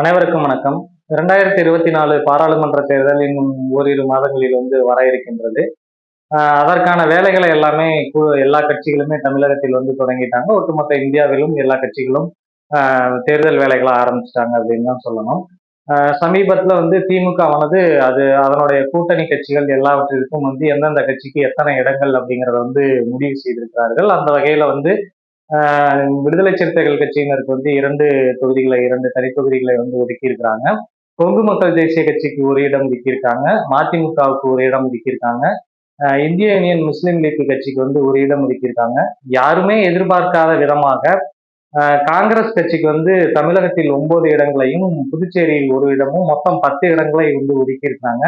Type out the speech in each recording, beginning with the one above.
அனைவருக்கும் வணக்கம். இரண்டாயிரத்தி இருபத்தி நாலு பாராளுமன்ற தேர்தல் இன்னும் ஓரிரு மாதங்களில் வந்து வர இருக்கின்றது. அதற்கான வேலைகளை எல்லாமே கு- எல்லா கட்சிகளுமே தமிழகத்தில் வந்து தொடங்கிட்டாங்க. ஒட்டுமொத்த இந்தியாவிலும் எல்லா கட்சிகளும் தேர்தல் வேலைகளை ஆரம்பிச்சிட்டாங்க அப்படின்னு தான் சொல்லணும். சமீபத்தில் வந்து திமுகவானது அது அதனுடைய கூட்டணி கட்சிகள் எல்லாவற்றிற்கும் வந்து எந்தெந்த கட்சிக்கு எத்தனை இடங்கள் அப்படிங்கிறத வந்து முடிவு செய்திருக்கிறார்கள். அந்த வகையில் வந்து விடுதலை சிறுத்தைகள் கட்சியினருக்கு வந்து இரண்டு தொகுதிகளை இரண்டு தனித்தொகுதிகளை வந்து ஒதுக்கி இருக்கிறாங்க கொங்கு மக்கள் தேசிய கட்சிக்கு ஒரு இடம் ஒதுக்கியிருக்காங்க. மதிமுகவுக்கு ஒரு இடம் ஒதுக்கியிருக்காங்க. இந்திய யூனியன் முஸ்லீம் லீக் கட்சிக்கு வந்து ஒரு இடம் ஒதுக்கியிருக்காங்க. யாருமே எதிர்பார்க்காத விதமாக காங்கிரஸ் கட்சிக்கு வந்து தமிழகத்தில் ஒன்பது இடங்களையும் புதுச்சேரியில் ஒரு இடமும் மொத்தம் பத்து இடங்களை வந்து ஒதுக்கியிருக்காங்க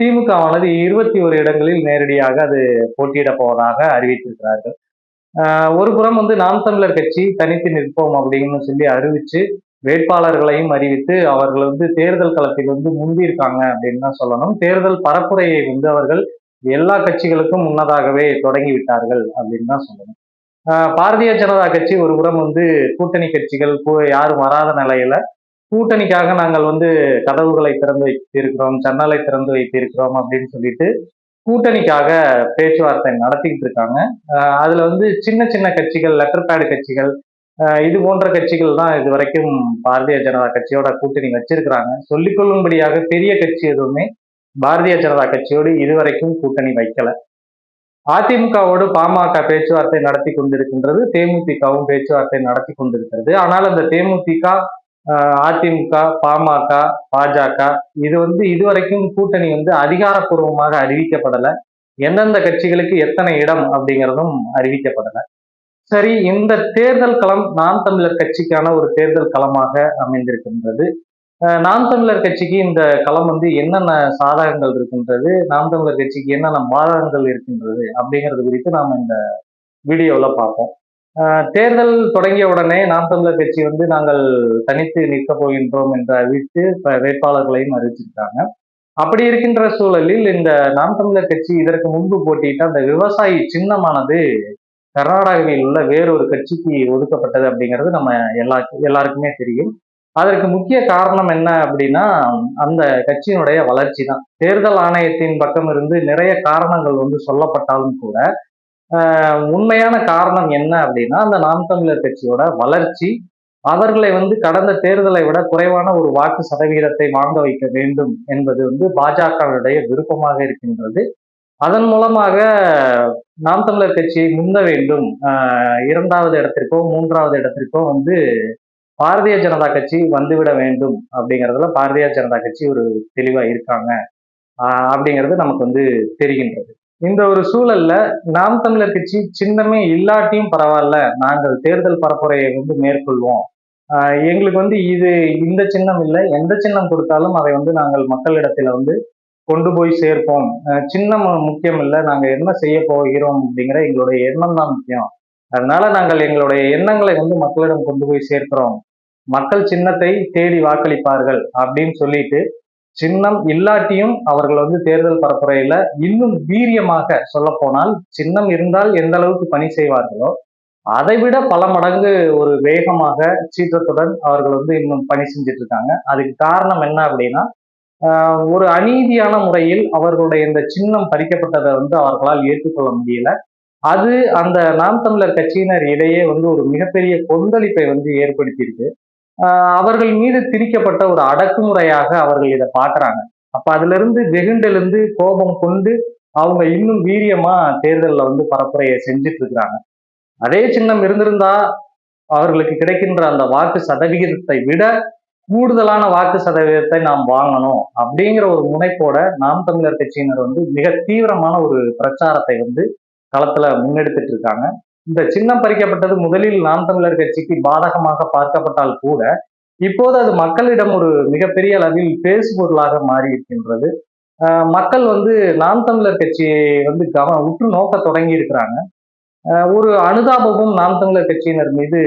திமுகவானது இருபத்தி ஒரு இடங்களில் நேரடியாக அது போட்டியிட போவதாக அறிவித்திருக்கிறார்கள். ஒரு புறம் வந்து நாம் தமிழர் கட்சி தனித்து நிற்போம் அப்படின்னு சொல்லி அறிவிச்சு வேட்பாளர்களையும் அறிவித்து அவர்கள் வந்து தேர்தல் களத்தில் வந்து முந்தியிருக்காங்க அப்படின்னு தான் சொல்லணும். தேர்தல் பரப்புரையை வந்து அவர்கள் எல்லா கட்சிகளுக்கும் முன்னதாகவே தொடங்கி விட்டார்கள் அப்படின்னு தான் சொல்லணும். பாரதிய ஜனதா கட்சி ஒரு புறம் வந்து கூட்டணி கட்சிகள் யாரும் வராத நிலையில கூட்டணிக்காக நாங்கள் வந்து கதவுகளை திறந்து வைத்திருக்கிறோம் ஜன்னலை திறந்து வைத்திருக்கிறோம் அப்படின்னு சொல்லிட்டு கூட்டணிக்காக பேச்சுவார்த்தை நடத்திக்கிட்டு இருக்காங்க. அதுல வந்து சின்ன சின்ன கட்சிகள் லெட்டர் பேடு கட்சிகள் இது போன்ற கட்சிகள் தான் இது வரைக்கும் பாரதிய ஜனதா கட்சியோட கூட்டணி வச்சிருக்கிறாங்க. சொல்லிக்கொள்ளும்படியாக பெரிய கட்சி எதுவுமே பாரதிய ஜனதா கட்சியோடு இதுவரைக்கும் கூட்டணி வைக்கல. அதிமுகவோடு பாமக பேச்சுவார்த்தை நடத்தி கொண்டிருக்கின்றது தேமுதிகவும் பேச்சுவார்த்தை நடத்தி கொண்டிருக்கிறது. ஆனால் அந்த தேமுதிக அதிமுக பாமக பாஜக இது வந்து இதுவரைக்கும் கூட்டணி வந்து அதிகாரப்பூர்வமாக அறிவிக்கப்படலை. எந்தெந்த கட்சிகளுக்கு எத்தனை இடம் அப்படிங்கிறதும் அறிவிக்கப்படலை. சரி இந்த தேர்தல் களம் நாம் தமிழர் கட்சிக்கான ஒரு தேர்தல் களமாக அமைந்திருக்கின்றது. நாம் தமிழர் கட்சிக்கு இந்த களம் வந்து என்னென்ன சாதகங்கள் இருக்கின்றது நாம் தமிழர் கட்சிக்கு என்னென்ன பாதகங்கள் இருக்கின்றது அப்படிங்கிறது குறித்து நாம் இந்த வீடியோவில் பார்ப்போம். தேர்தல் தொடங்கிய உடனே நாம் தமிழர் கட்சி வந்து நாங்கள் தனித்து நிற்க போகின்றோம் என்று அறிவித்து வேட்பாளர்களையும் அறிவிச்சிருக்காங்க. அப்படி இருக்கின்ற சூழலில் இந்த நாம் தமிழர் கட்சி இதற்கு முன்பு போட்டியிட்ட அந்த விவசாயி சின்னமானது கர்நாடகாவில் உள்ள வேறொரு கட்சிக்கு ஒதுக்கப்பட்டது அப்படிங்கிறது நம்ம எல்லா எல்லாருக்குமே தெரியும். அதற்கு முக்கிய காரணம் என்ன அப்படின்னா அந்த கட்சியினுடைய வளர்ச்சி தான். தேர்தல் ஆணையத்தின் பக்கம் இருந்து நிறைய காரணங்கள் வந்து சொல்லப்பட்டாலும் கூட உண்மையான காரணம் என்ன அப்படின்னா அந்த நாம் தமிழர் கட்சியோட வளர்ச்சி அவர்களை வந்து கடந்த தேர்தலை விட குறைவான ஒரு வாக்கு சதவீதத்தை வாங்க வைக்க வேண்டும் என்பது வந்து பாஜகவினுடைய விருப்பமாக இருக்கின்றது. அதன் மூலமாக நாம் தமிழர் கட்சியை முந்த வேண்டும். இரண்டாவது இடத்திற்கோ மூன்றாவது இடத்திற்கோ வந்து பாரதிய ஜனதா கட்சி வந்துவிட வேண்டும் அப்படிங்கிறதுல பாரதிய ஜனதா கட்சி ஒரு தெளிவா இருக்காங்க. அப்படிங்கிறது நமக்கு வந்து தெரிகின்றது. இந்த ஒரு சூழல்ல நாம் தமிழர் கட்சி சின்னமே இல்லாட்டியும் பரவாயில்ல. நாங்கள் தேர்தல் பரப்புரையை வந்து மேற்கொள்வோம். எங்களுக்கு வந்து இது இந்த சின்னம் இல்லை. எந்த சின்னம் கொடுத்தாலும் அதை வந்து நாங்கள் மக்களிடத்துல வந்து கொண்டு போய் சேர்ப்போம். சின்னம் முக்கியம் இல்லை. நாங்கள் என்ன செய்ய போகிறோம் அப்படிங்கிற எங்களுடைய எண்ணம் தான் முக்கியம். அதனால நாங்கள் எங்களுடைய எண்ணங்களை வந்து மக்களிடம் கொண்டு போய் சேர்க்கிறோம். மக்கள் சின்னத்தை தேடி வாக்களிப்பார்கள் அப்படின்னு சொல்லிட்டு சின்னம் இல்லாட்டியும் அவர்கள் வந்து தேர்தல் பரப்புரையில இன்னும் வீரியமாக சொல்ல போனால் சின்னம் இருந்தால் எந்த அளவுக்கு பணி செய்வார்களோ அதை விட பல மடங்கு ஒரு வேகமாக சீற்றத்துடன் அவர்கள் வந்து இன்னும் பணி செஞ்சுட்டு இருக்காங்க அதுக்கு காரணம் என்ன அப்படின்னா ஒரு அநீதியான முறையில் அவர்களுடைய இந்த சின்னம் பறிக்கப்பட்டதை வந்து அவர்களால் ஏற்றுக்கொள்ள முடியல. அது அந்த நாம் தமிழர் கட்சியினர் இடையே வந்து ஒரு மிகப்பெரிய கொந்தளிப்பை வந்து ஏற்படுத்தியிருக்கு. அவர்கள் மீது திரிக்கப்பட்ட ஒரு அடக்குமுறையாக அவர்கள் இதை பாக்குறாங்க அப்ப அதுல இருந்து வெகுண்டிலிருந்து கோபம் கொண்டு அவங்க இன்னும் வீரியமா தேர்தல்ல வந்து பரப்புரையை செஞ்சுட்டு இருக்கிறாங்க அதே சின்னம் இருந்திருந்தா அவர்களுக்கு கிடைக்கின்ற அந்த வாக்கு சதவிகிதத்தை விட கூடுதலான வாக்கு சதவீதத்தை நாம் வாங்கணும் அப்படிங்கிற ஒரு முனைப்போட நாம் தமிழர் கட்சியினர் வந்து மிக தீவிரமான ஒரு பிரச்சாரத்தை வந்து களத்துல முன்னெடுத்துட்டு இருக்காங்க இந்த சின்னம் பறிக்கப்பட்டது முதலில் நாம் தமிழர் கட்சிக்கு பாதகமாக பார்க்கப்பட்டால் கூட இப்போது அது மக்களிடம் ஒரு மிகப்பெரிய அளவில் பேசுபொருளாக மாறி இருக்கின்றது ஆஹ் மக்கள் வந்து நாம் தமிழர் கட்சியை வந்து கவ உற்று நோக்க தொடங்கி இருக்கிறாங்க ஒரு அனுதாபமும் நாம் தமிழர் கட்சியினர் மீது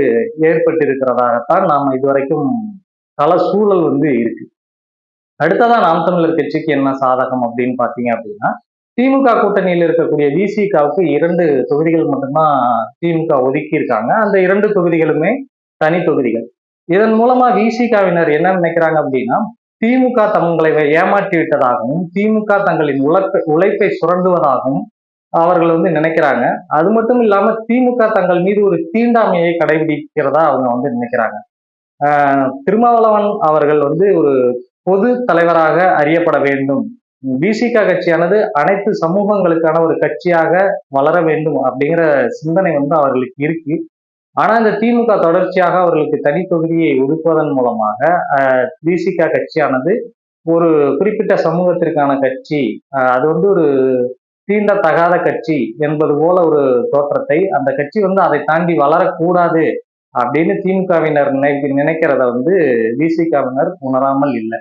ஏற்பட்டிருக்கிறதாகத்தான் நாம் இதுவரைக்கும் பல சூழல் வந்து இருக்கு. அடுத்ததா நாம் தமிழர் கட்சிக்கு என்ன சாதகம் அப்படின்னு பார்த்தீங்க அப்படின்னா திமுக கூட்டணியில் இருக்கக்கூடிய விசிகாவுக்கு இரண்டு தொகுதிகள் மட்டும்தான் திமுக ஒதுக்கி இருக்காங்க அந்த இரண்டு தொகுதிகளுமே தனி தொகுதிகள். இதன் மூலமா விசிகாவினர் என்ன நினைக்கிறாங்க அப்படின்னா திமுக தங்களை ஏமாற்றி விட்டதாகவும் திமுக தங்களின் உழைப்பை உழைப்பை சுரண்டுவதாகவும் அவர்கள் வந்து நினைக்கிறாங்க. அது மட்டும் இல்லாம திமுக தங்கள் மீது ஒரு தீண்டாமையை கடைபிடிக்கிறதா அவங்க வந்து நினைக்கிறாங்க. ஆஹ் திருமாவளவன் அவர்கள் வந்து ஒரு பொது தலைவராக அறியப்பட வேண்டும். பிசிக கட்சியானது அனைத்து சமூகங்களுக்கான ஒரு கட்சியாக வளர வேண்டும் அப்படிங்கிற சிந்தனை வந்து அவர்களுக்கு இருக்கு. ஆனா இந்த திமுக தொடர்ச்சியாக அவர்களுக்கு தனி தொகுதியை ஒதுக்குவதன் மூலமாக பிசிக கட்சியானது ஒரு குறிப்பிட்ட சமூகத்திற்கான கட்சி அது வந்து ஒரு தீண்டத்தகாத கட்சி என்பது போல ஒரு தோற்றத்தை அந்த கட்சி வந்து அதை தாண்டி வளரக்கூடாது அப்படின்னு திமுகவினர் நினை நினைக்கிறத வந்து விசிகாவினர் உணராமல் இல்லை.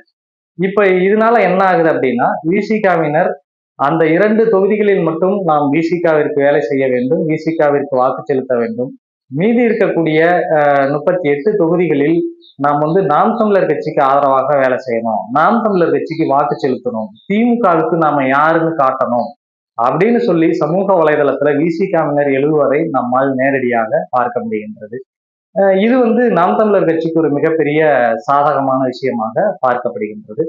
இப்ப இதனால என்ன ஆகுது அப்படின்னா விசிகாவினர் அந்த இரண்டு தொகுதிகளில் மட்டும் நாம் விசிகாவிற்கு வேலை செய்ய வேண்டும் விசிகாவிற்கு வாக்கு செலுத்த வேண்டும். மீதி இருக்கக்கூடிய முப்பத்தி எட்டு தொகுதிகளில் நாம் வந்து நாம் தமிழர் கட்சிக்கு ஆதரவாக வேலை செய்யணும். நாம் தமிழர் கட்சிக்கு வாக்கு செலுத்தணும். திமுகவுக்கு நாம யாருன்னு காட்டணும். அப்படின்னு சொல்லி சமூக வலைதளத்துல விசிகாவினர் எழுதுவதை நம்மால் நேரடியாக பார்க்க முடிகின்றது. இது வந்து நாம் தமிழர் கட்சிக்கு ஒரு மிகப்பெரிய சாதகமான விஷயமாக பார்க்கப்படுகின்றது.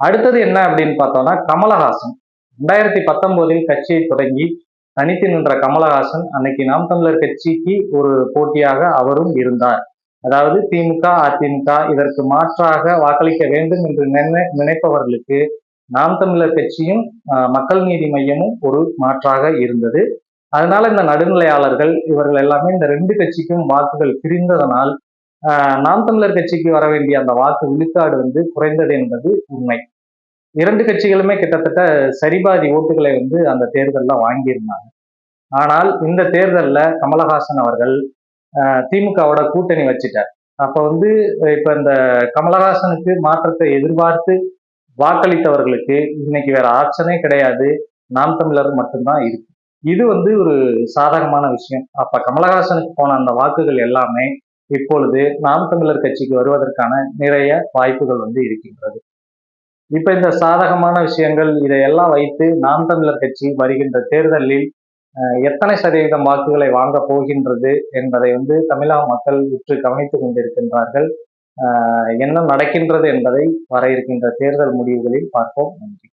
அடுத்தது என்ன அப்படின்னு பார்த்தோம்னா கமலஹாசன். ரெண்டாயிரத்தி பத்தொன்பதில் கட்சியை தொடங்கி தனித்து நின்ற கமலஹாசன் அன்னைக்கு நாம் தமிழர் கட்சிக்கு ஒரு போட்டியாக அவரும் இருந்தார். அதாவது திமுக அதிமுக இதற்கு மாற்றாக வாக்களிக்க வேண்டும் என்று நினைப்பவர்களுக்கு நாம் தமிழர் கட்சியும் மக்கள் நீதி மையமும் ஒரு மாற்றாக இருந்தது. அதனால இந்த நடுநிலையாளர்கள் இவர்கள் எல்லாமே இந்த ரெண்டு கட்சிக்கும் வாக்குகள் பிரிந்ததனால் நாம் தமிழர் கட்சிக்கு வர வேண்டிய அந்த வாக்கு விழுக்காடு வந்து குறைந்தது என்பது உண்மை. இரண்டு கட்சிகளுமே கிட்டத்தட்ட சரிபாதி ஓட்டுகளை வந்து அந்த தேர்தலில் வாங்கியிருந்தாங்க. ஆனால் இந்த தேர்தலில் கமலஹாசன் அவர்கள் திமுகவோட கூட்டணி வச்சுட்டார். அப்ப வந்து இப்ப இந்த கமலஹாசனுக்கு மாற்றத்தை எதிர்பார்த்து வாக்களித்தவர்களுக்கு இன்னைக்கு வேற ஆப்ஷனே கிடையாது. நாம் தமிழர் மட்டும்தான் இருக்கு. இது வந்து ஒரு சாதகமான விஷயம். அப்ப கமலஹாசனுக்கு போன அந்த வாக்குகள் எல்லாமே இப்பொழுது நாம் தமிழர் கட்சிக்கு வருவதற்கான நிறைய வாய்ப்புகள் வந்து இருக்கின்றது. இப்ப இந்த சாதகமான விஷயங்கள் இதையெல்லாம் வைத்து நாம் தமிழர் கட்சி வருகின்ற தேர்தலில் எத்தனை சதவீதம் வாக்குகளை வாங்க போகின்றது என்பதை வந்து தமிழக மக்கள் உற்று கவனித்துக் கொண்டிருக்கின்றார்கள். என்ன நடக்கின்றது என்பதை வர இருக்கின்ற தேர்தல் முடிவுகளில் பார்ப்போம். நன்றி.